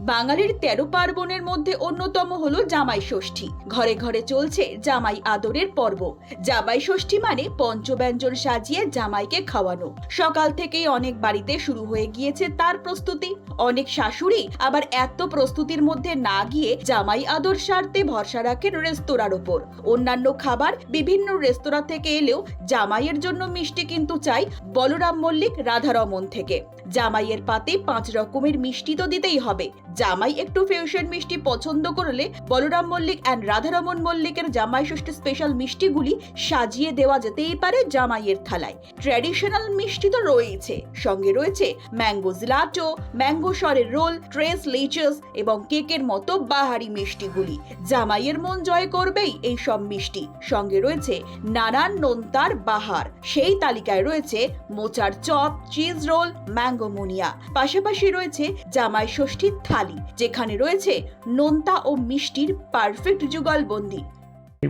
বাঙালির তেরো পার্বণের মধ্যে অন্যতম হলো জামাই ষষ্ঠী। ঘরে ঘরে চলছে জামাই আদরের পর্ব। জামাই ষষ্ঠী মানে পঞ্চব্যঞ্জন সাজিয়ে জামাইকে খাওয়ানো। সকাল থেকেই অনেক বাড়িতে শুরু হয়ে গিয়েছে তার প্রস্তুতি। অনেক শাশুড়ি আবার এত প্রস্তুতির মধ্যে না গিয়ে জামাই আদর সারতে ভরসা রাখেন রেস্তোরাঁর ওপর। অন্যান্য খাবার বিভিন্ন রেস্তোরাঁ থেকে এলেও জামাইয়ের জন্য মিষ্টি কিন্তু চাই বলরাম মল্লিক রাধারমন থেকে। জামাইয়ের পাতে পাঁচ রকমের মিষ্টি তো দিতেই হবে। জামাই একটু ফিউশন মিষ্টি পছন্দ করলে বলরাম মল্লিক অ্যান্ড রাধারমন মল্লিকের জামাই ষষ্ঠী স্পেশাল মিষ্টিগুলি সাজিয়ে দেওয়া যেতেই পারে জামাইয়ের থালায়। ট্র্যাডিশনাল মিষ্টি তো রয়েছে সঙ্গে রয়েছে ম্যাঙ্গো জিলাটো ম্যাঙ্গো সরের রোল ট্রেস লেচাস এবং কেকের মতো বাহারি মিষ্টিগুলি। জামাইয়ের মন জয় করবেই এই সব মিষ্টি। সঙ্গে রয়েছে নানান নোনতার বাহার। সেই তালিকায় রয়েছে মোচার চপ চিজ রোল ম্যাঙ্গো মুনিয়া। পাশাপাশি রয়েছে জামাই ষষ্ঠীর থালি। যেখানে রয়েছে নোনতা ও মিষ্টির পারফেক্ট যুগলবন্দি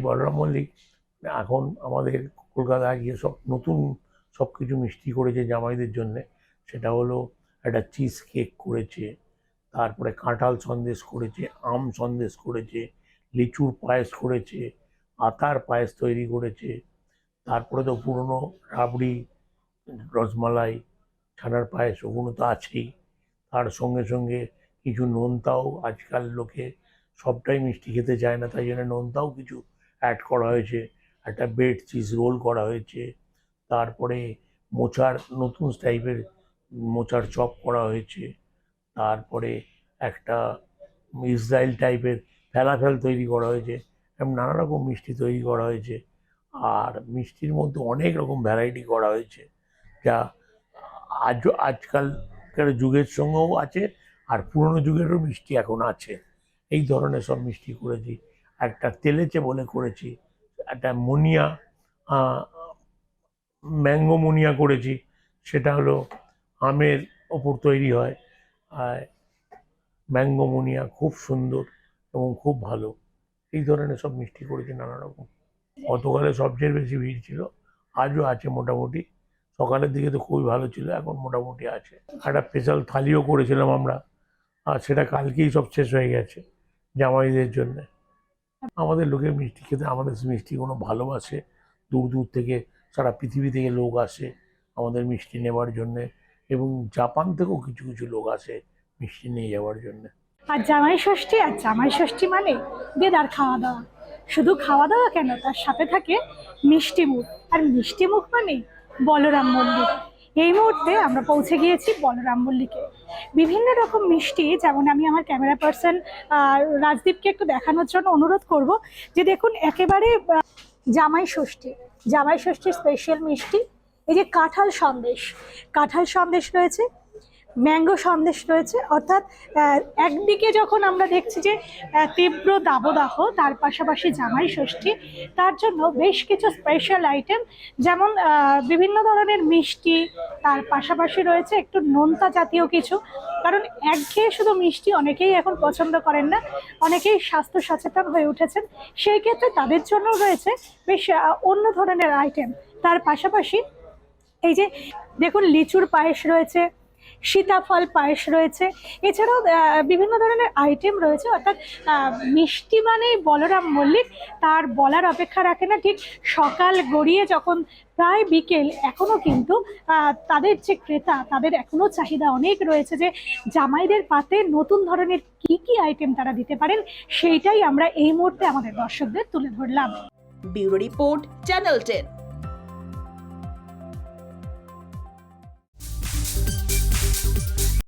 বলরাম মল্লিক এখন আমাদের কলকাতায় গিয়ে সব নতুন সব কিছু মিষ্টি করেছে জামাইদের জন্যে। সেটা হলো একটা চিজ কেক করেছে, তারপরে কাঁঠাল সন্দেশ করেছে, আম সন্দেশ করেছে, লিচুর পায়েস করেছে, আতার পায়েস তৈরি করেছে, তারপরে তো পুরনো রাবড়ি, রসমালাই, ছানার পায়েস, ওগুলো তো আছেই। তার সঙ্গে সঙ্গে কিছু নোনতাও, আজকাল লোকে সবটাই মিষ্টি খেতে চায় না, তাই জন্য নোনতাও কিছু অ্যাড করা হয়েছে। একটা বেড চিজ রোল করা হয়েছে। তারপরে মোচার, নতুন টাইপের মোচার চপ করা হয়েছে। তারপরে একটা ইসরায়েল টাইপের ফেলাফেল তৈরি করা হয়েছে। এরকম নানা রকম মিষ্টি তৈরি করা হয়েছে। আর মিষ্টির মধ্যে অনেক রকম ভ্যারাইটি করা হয়েছে। যা আজ, আজকালকার যুগের সঙ্গেও আছে। আর পুরনো যুগেরও মিষ্টি এখন আছে। এই ধরনের সব মিষ্টি করেছি। একটা তেলেচে বলে করেছি, একটা মুনিয়া ম্যাঙ্গো মুনিয়া করেছি, সেটা হলো আমের ওপর তৈরি হয়। আর ম্যাঙ্গো মুনিয়া খুব সুন্দর এবং খুব ভালো। এই ধরনের সব মিষ্টি করেছি নানা রকম। গতকালে সবচেয়ে বেশি ভিড় ছিল, আজও আছে মোটামুটি। সকালের দিকে তো খুবই ভালো ছিল, এখন মোটামুটি আছে। একটা স্পেশাল থালিও করেছিলাম আমরা। আর সেটা কালকেই সব শেষ হয়ে গেছে জামাইদের জন্যে। আমাদের লোকের মিষ্টি খেতে, আমাদের মিষ্টি কোনো ভালোবাসে, দূর দূর থেকে সারা পৃথিবী থেকে লোক আসে আমাদের মিষ্টি নেবার জন্যে এবং জাপান থেকেও কিছু কিছু লোক আসে মিষ্টি নিয়ে যাওয়ার জন্যে। আর জামাই ষষ্ঠী, আর জামাই ষষ্ঠী মানে বেদার খাওয়া দাওয়া। শুধু খাওয়া দাওয়া কেন? তার সাথে থাকে মিষ্টি মুখ। আর মিষ্টি মুখ মানে বলরাম মল্লিক এই মুহূর্তে আমরা পৌঁছে গিয়েছি বলরাম মল্লিকে। বিভিন্ন রকম মিষ্টি, যেমন আমি আমার ক্যামেরা পার্সন রাজদীপকে একটু দেখানোর জন্য অনুরোধ করব যে দেখুন, একেবারে জামাই ষষ্ঠী। জামাই ষষ্ঠীর স্পেশাল মিষ্টি, এই যে কাঁঠাল সন্দেশ। কাঁঠাল সন্দেশ রয়েছে ম্যাঙ্গো সন্দেশ রয়েছে, অর্থাৎ একদিকে যখন আমরা দেখছি যে তীব্র দাবদাহ, তার পাশাপাশি জামাই ষষ্ঠী, তার জন্য বেশ কিছু স্পেশাল আইটেম যেমন বিভিন্ন ধরনের মিষ্টি, তার পাশাপাশি রয়েছে একটু নোনতা জাতীয় কিছু, কারণ একঘেয়ে শুধু মিষ্টি অনেকেই এখন পছন্দ করেন না, অনেকেই স্বাস্থ্য সচেতন হয়ে উঠেছেন, সেই ক্ষেত্রে তাদের জন্য রয়েছে বেশ অন্য ধরনের আইটেম তার পাশাপাশি এই যে, দেখুন লিচুর পায়েস রয়েছে সীতাফল, পায়েস রয়েছে। এছাড়াও বিভিন্ন ধরনের আইটেম রয়েছে, অর্থাৎ মিষ্টি মানেই বলরাম মল্লিক। তার বলার অপেক্ষা রাখে না। ঠিক সকাল গড়িয়ে যখন প্রায় বিকেল এখনও কিন্তু তাদের যে ক্রেতা, তাদের এখনও চাহিদা অনেক রয়েছে যে, জামাইদের পাতে নতুন ধরনের কি কি আইটেম তারা দিতে পারেন, সেইটাই আমরা এই মুহূর্তে আমাদের দর্শকদের তুলে ধরলাম। Bureau report, channel ten.